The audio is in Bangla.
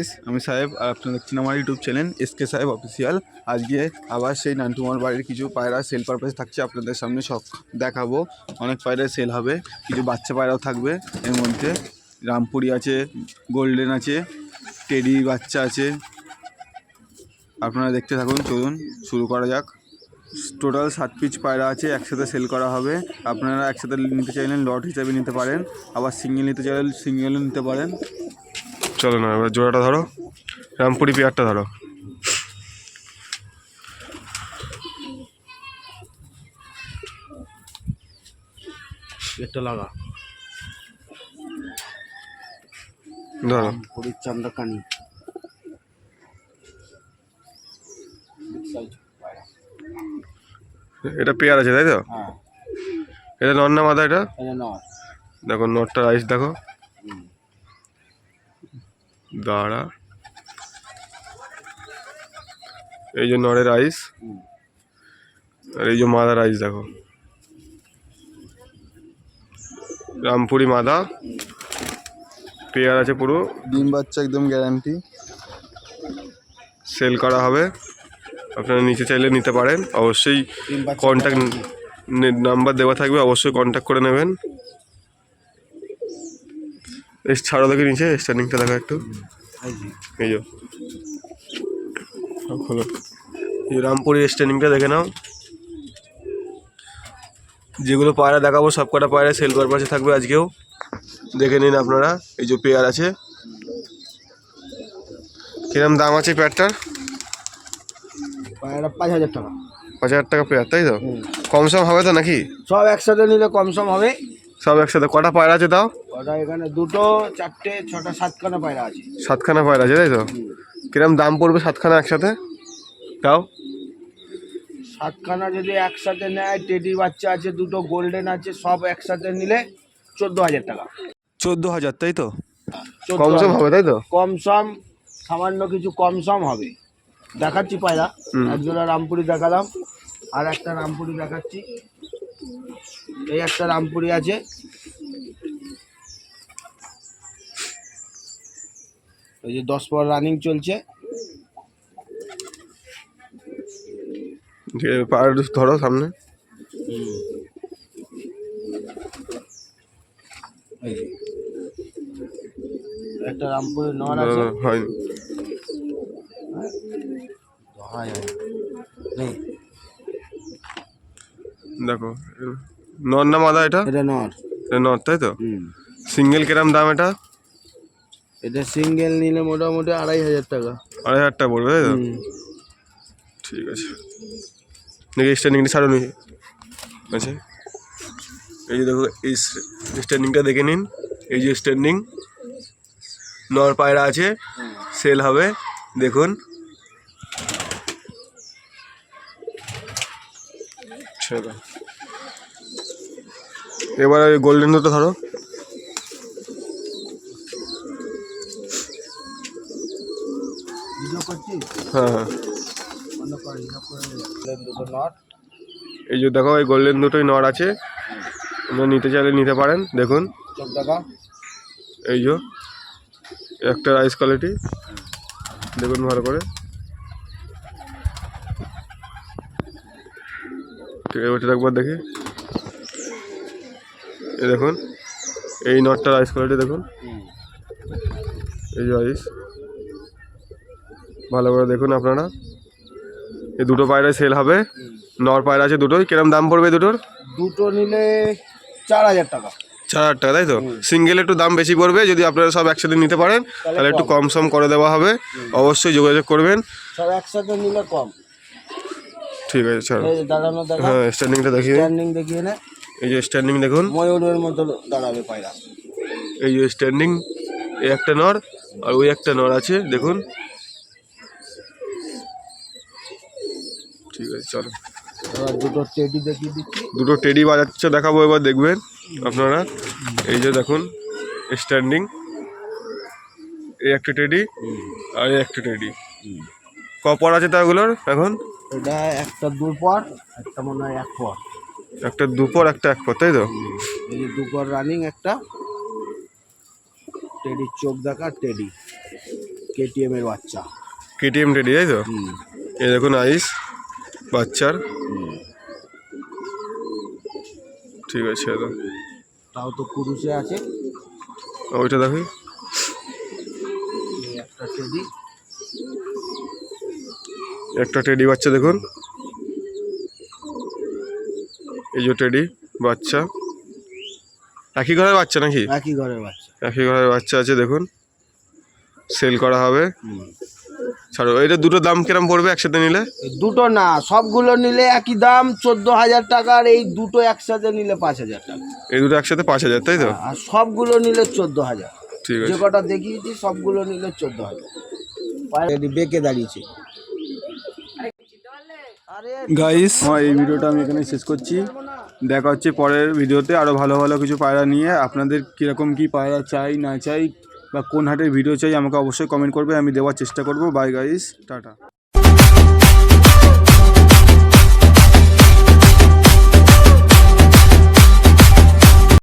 গাইস আমি সাহেব, আর আপনারা দেখছেন আমার ইউটিউব চ্যানেল এস কে সাহেব অফিসিয়াল আজকে আবার সেই নান্টুমার বাড়ির কিছু পায়রা সেল পারপাস থাকছে আপনাদের সামনে, সব দেখাবো। অনেক পায়রা সেল হবে, কিছু বাচ্চা পায়রাও থাকবে এর মধ্যে। রামপুরি আছে গোল্ডেন আছে টেডি বাচ্চা আছে। আপনারা দেখতে থাকুন, চলুন, শুরু করা যাক। টোটাল সাত পিচ পায়রা আছে, একসাথে সেল করা হবে। আপনারা একসাথে নিতে চাইলেন লট হিসাবে নিতে পারেন। আবার সিঙ্গেল নিতে চাইলে সিঙ্গেলও নিতে পারেন। চলো না এবার জোড়াটা ধরো। রামপুরি পেয়ারটা ধরো। এটা লাগা। ধরো। হরিশ্চন্দ্র কানি এটা পেয়ার আছে তাই তো? হ্যাঁ। এটা নর না মাথা এটা? দেখো নটটা রাইস দেখো। দাঁড়া। এই যে নরের আইস। আর এই যে মাদার আইস দেখো। রামপুরি মাদা। পেয়ার আছে পুরো। ডিম বাচ্চা একদম গ্যারান্টি সেল করা হবে। আপনারা নিচে চাইলে নিতে পারেন। অবশ্যই কন্ট্যাক্ট নাম্বার দেওয়া থাকবে। অবশ্যই কন্ট্যাক্ট করে নেবেন। ছাড়ো দেখে নিচে স্ট্যান্ডিংটা দেখো একটু। এই যে, এই যে। খোলো। এই রামপুরি স্ট্যান্ডিংটা দেখে নাও। যেগুলো পায়রা দেখাবো সব কটা পায়রা সেল পারপাসে থাকবে আজকেও। দেখে নিন আপনারা এই যে পেয়ার আছে। কিরম দাম আছে পেয়ারটার পায়রা পাঁচ হাজার টাকা। পাঁচ হাজার টাকা পেয়ার তাই তো। কম সম হবে তো নাকি? সব একসাথে নিলে কম সম হবে। সব একসাথে। কটা পায়রা আছে তাও? ওটা এখানে দুটো চারটে ছটা সাতখানা পায়রা আছে। সাতখানা পায়রা আছে তাই তো? কিরম দাম পড়বে সাতখানা একসাথে? তাও সাতখানা যদি একসাথে নেয় টেডি বাচ্চা আছে দুটো গোল্ডেন আছে সব একসাথে নিলে চোদ্দ হাজার টাকা। চোদ্দ হাজার তাই তো? 14,000 কম সম হবে তাই তো? কম সম সামান্য কিছু কম সম হবে। দেখাচ্ছি পায়রা। একজোড়া রামপুরি দেখালাম আর একটা রামপুরি দেখাচ্ছি। এই একটা রামপুরি আছে। এই যে দশ পর রানিং চলছে। ধরো সামনে। একটা রামপুরি নর আছে। হয়নি। হয়, হয়। নেই, দেখো নর না মাদা এটা? এটা নর। এটা নর তাই তো? সিঙ্গেল কিরম দাম এটা? এটা সিঙ্গেল নিলে মোটামুটি আড়াই হাজার টাকা। আড়াই হাজার টাকা পড়বে তাই তো? ঠিক আছে। দেখি স্ট্যান্ডিংটা ছাড়ো নি। আচ্ছা। এই যে দেখো এই স্ট্যান্ডিংটা দেখে নিন। এই যে স্ট্যান্ডিং নর পায়রা আছে সেল হবে। দেখুন। ছেড়ে এবার। ওই গোল্ডেন দুটো ধরো ভিডিও করছিস হ্যাঁ। দুটো নট এই যে দেখো, এই গোল্ডেন দুটোই নর আছে। আপনারা নিতে চাইলে নিতে পারেন, দেখুন। এই যে, একটা রাইস কোয়ালিটি দেখুন ভালো করে। ঠিক আছে ওটা একবার দেখি। এই দেখুন, এই নটটা রাইস কোয়ালিটি দেখুন। এই যে রাইস ভালো করে দেখুন আপনারা। এই দুটো পায়রা সেল হবে। নর পায়রা আছে দুটোই। কিরম দাম পড়বে দুটোর? দুটো নিলে চার হাজার টাকা। চার হাজার টাকা তাই তো? সিঙ্গেল একটু দাম বেশি পড়বে যদি আপনারা সব একসাথে নিতে পারেন তাহলে একটু কম। সম করে দেওয়া হবে। অবশ্যই যোগাযোগ করবেন। সব একসাথে নিলে কম। ঠিক আছে ছাড়ো। হ্যাঁ স্ট্যান্ডিংটা দেখিয়ে স্ট্যান্ডিং দেখিয়ে নে। এই যে স্ট্যান্ডিং দেখুন। ময়ূরের মতো দাঁড়াবে পায়রা। এই যে স্ট্যান্ডিং এই একটা নর আর ওই একটা নর আছে দেখুন। ঠিক আছে চলো। দুটো টেডি দেখিয়ে দিচ্ছি। দুটো টেডি বাজাচ্ছে দেখাবো এবার দেখবেন আপনারা। এই যে দেখুন স্ট্যান্ডিং এই একটা টেডি আর এই একটা টেডি কপর আছে তাগুলোর এখন? এটা একটা দুপর একটা মনে হয় এক পর। একটা দুপর একটা এক পর তাই তো? এই যে দুপর রানিং একটা। টেডির চোখ দেখা টেডি কেটিএম এর বাচ্চা। কেটিএম টেডি তাই তো? এই দেখুন আইস বাচ্চার? ঠিক আছে দাদা তাও তো কুরুষে আছে। ওইটা দেখো। একটা টেডি একটা টেডি বাচ্চা দেখুন। এই যে টেডি বাচ্চা। একই ঘরের বাচ্চা নাকি? একই ঘরের বাচ্চা। একই ঘরের বাচ্চা আছে দেখুন। সেল করা হবে। হুম। ছাড়ো এটা দুটো দাম কিরম পড়বে একসাথে নিলে? দুটো না সবগুলো নিলে একই দাম চোদ্দ হাজার টাকার এই দুটো একসাথে নিলে পাঁচ হাজার টাকা। এই দুটো একসাথে পাঁচ হাজার তাই তো? আর সবগুলো নিলে চোদ্দ হাজার। ঠিক যে কটা দেখিয়েছি সবগুলো নিলে চোদ্দ হাজার। বেঁকে দাঁড়িয়েছে। আরে গাইস এই ভিডিওটা আমি এখানে শেষ করছি। দেখা হচ্ছে পরের ভিডিওতে। আরও ভালো ভালো কিছু পায়রা নিয়ে। আপনাদের কীরকম কী পায়রা চাই না চাই বা কোন হাটের ভিডিও চাই আমাকে অবশ্যই কমেন্ট করবে আমি দেওয়ার চেষ্টা করব। Bye guys tata.